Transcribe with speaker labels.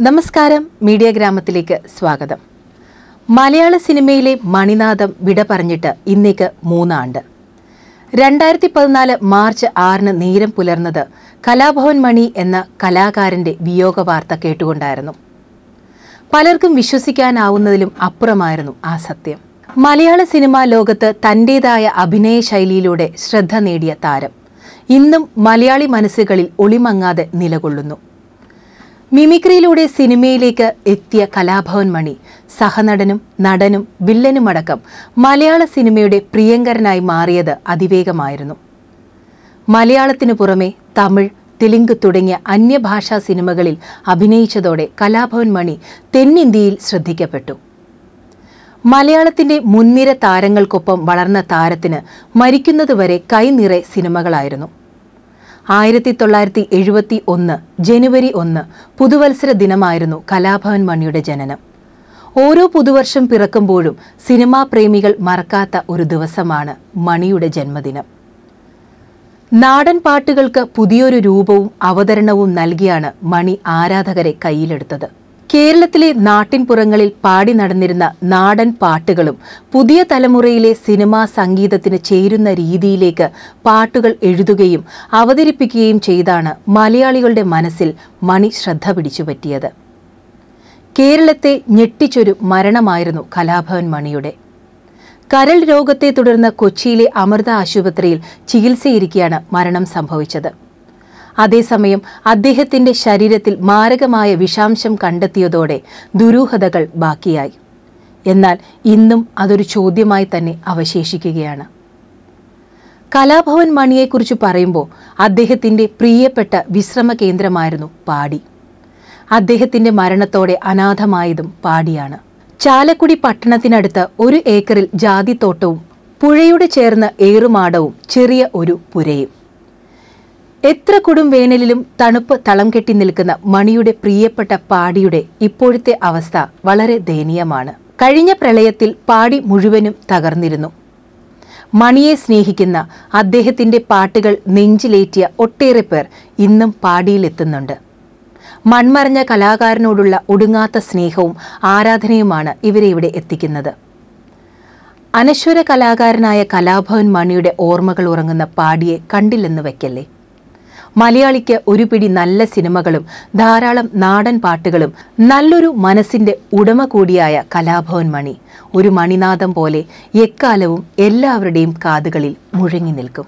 Speaker 1: നമസ്കാരം. മീഡിയ ഗ്രാമത്തിലേക്ക് സ്വാഗതം. മലയാള സിനിമയിലെ മണിനാഥം വിട പറഞ്ഞിട്ട് ഇന്നേക്ക് മൂന്നാണ്ട്. രണ്ടായിരത്തി പതിനാല് മാർച്ച് ആറിന് നേരം പുലർന്നത് കലാഭവൻ മണി എന്ന കലാകാരന്റെ വിയോഗ വാർത്ത കേട്ടുകൊണ്ടായിരുന്നു. പലർക്കും വിശ്വസിക്കാനാവുന്നതിലും അപ്പുറമായിരുന്നു ആ സത്യം. മലയാള സിനിമാ ലോകത്ത് തന്റേതായ അഭിനയ ശൈലിയിലൂടെ ശ്രദ്ധ നേടിയ താരം ഇന്നും മലയാളി മനസ്സുകളിൽ ഒളിമങ്ങാതെ നിലകൊള്ളുന്നു. മിമിക്രിയിലൂടെ സിനിമയിലേക്ക് എത്തിയ കലാഭവൻ മണി സഹനടനും നടനും വില്ലനുമടക്കം മലയാള സിനിമയുടെ പ്രിയങ്കരനായി മാറിയത് അതിവേഗമായിരുന്നു. മലയാളത്തിനു പുറമെ തമിഴ് തെലുങ്ക് തുടങ്ങിയ അന്യഭാഷാ സിനിമകളിൽ അഭിനയിച്ചതോടെ കലാഭവൻ മണി തെന്നിന്ത്യയിൽ ശ്രദ്ധിക്കപ്പെട്ടു. മലയാളത്തിന്റെ മുൻനിര താരങ്ങൾക്കൊപ്പം വളർന്ന താരത്തിന് മരിക്കുന്നതുവരെ കൈനിറെ സിനിമകളായിരുന്നു. ആയിരത്തി തൊള്ളായിരത്തി എഴുപത്തി ഒന്ന് ജനുവരി ഒന്ന് പുതുവത്സര ദിനമായിരുന്നു കലാഭവൻ മണിയുടെ ജനനം. ഓരോ പുതുവർഷം പിറക്കുമ്പോഴും സിനിമാ പ്രേമികൾ മറക്കാത്ത ഒരു ദിവസമാണ് മണിയുടെ ജന്മദിനം. നാടൻ പാട്ടുകൾക്ക് പുതിയൊരു രൂപവും അവതരണവും നൽകിയാണ് മണി ആരാധകരെ കയ്യിലെടുത്തത്. കേരളത്തിലെ നാട്ടിൻപുറങ്ങളിൽ പാടി നടന്നിരുന്ന നാടൻ പാട്ടുകളും പുതിയ തലമുറയിലെ സിനിമാ സംഗീതത്തിന് ചേരുന്ന രീതിയിലേക്ക് പാട്ടുകൾ എഴുതുകയും അവതരിപ്പിക്കുകയും ചെയ്താണ് മലയാളികളുടെ മനസ്സിൽ മണി ശ്രദ്ധ പിടിച്ചുപറ്റിയത്. കേരളത്തെ ഞെട്ടിച്ചൊരു മരണമായിരുന്നു കലാഭവൻ മണിയുടെ. കരൾ രോഗത്തെ തുടർന്ന് കൊച്ചിയിലെ അമൃത ആശുപത്രിയിൽ ചികിത്സയിരിക്കെയാണ് മരണം സംഭവിച്ചത്. അതേസമയം അദ്ദേഹത്തിന്റെ ശരീരത്തിൽ മാരകമായ വിഷാംശം കണ്ടെത്തിയതോടെ ദുരൂഹതകൾ ബാക്കിയായി. എന്നാൽ ഇന്നും അതൊരു ചോദ്യമായി തന്നെ അവശേഷിക്കുകയാണ്. കലാഭവൻ മണിയെക്കുറിച്ച് പറയുമ്പോൾ അദ്ദേഹത്തിന്റെ പ്രിയപ്പെട്ട വിശ്രമ കേന്ദ്രമായിരുന്നു പാടി. അദ്ദേഹത്തിന്റെ മരണത്തോടെ അനാഥമായതും പാടിയാണ്. ചാലക്കുടി പട്ടണത്തിനടുത്ത് ഒരു ഏക്കറിൽ ജാതിത്തോട്ടവും പുഴയുടെ ചേർന്ന ഏറുമാടവും ചെറിയ ഒരു പുരയും. എത്ര കൊടും വേനലിലും തണുപ്പ് തളം കെട്ടി നിൽക്കുന്ന മണിയുടെ പ്രിയപ്പെട്ട പാടിയുടെ ഇപ്പോഴത്തെ അവസ്ഥ വളരെ ദയനീയമാണ്. കഴിഞ്ഞ പ്രളയത്തിൽ പാടി മുഴുവനും തകർന്നിരുന്നു. മണിയെ സ്നേഹിക്കുന്ന അദ്ദേഹത്തിന്റെ പാട്ടുകൾ നെഞ്ചിലേറ്റിയ ഒട്ടേറെ പേർ ഇന്നും പാടിയിലെത്തുന്നുണ്ട്. മൺമറഞ്ഞ കലാകാരനോടുള്ള ഒടുങ്ങാത്ത സ്നേഹവും ആരാധനയുമാണ് ഇവരെ ഇവിടെ എത്തിക്കുന്നത്. അനശ്വര കലാകാരനായ കലാഭവൻ മണിയുടെ ഓർമ്മകൾ ഉറങ്ങുന്ന പാടിയെ കണ്ടില്ലെന്ന് വയ്ക്കല്ലേ? മലയാളിക്ക് ഒരു പിടി നല്ല സിനിമകളും ധാരാളം നാടൻ പാട്ടുകളും നല്ലൊരു മനസ്സിന്റെ ഉടമ കൂടിയായ കലാഭവൻ മണി. ഒരു മണിനാഥം പോലെ എക്കാലവും എല്ലാവരുടെയും കാതുകളിൽ മുഴങ്ങി നിൽക്കും.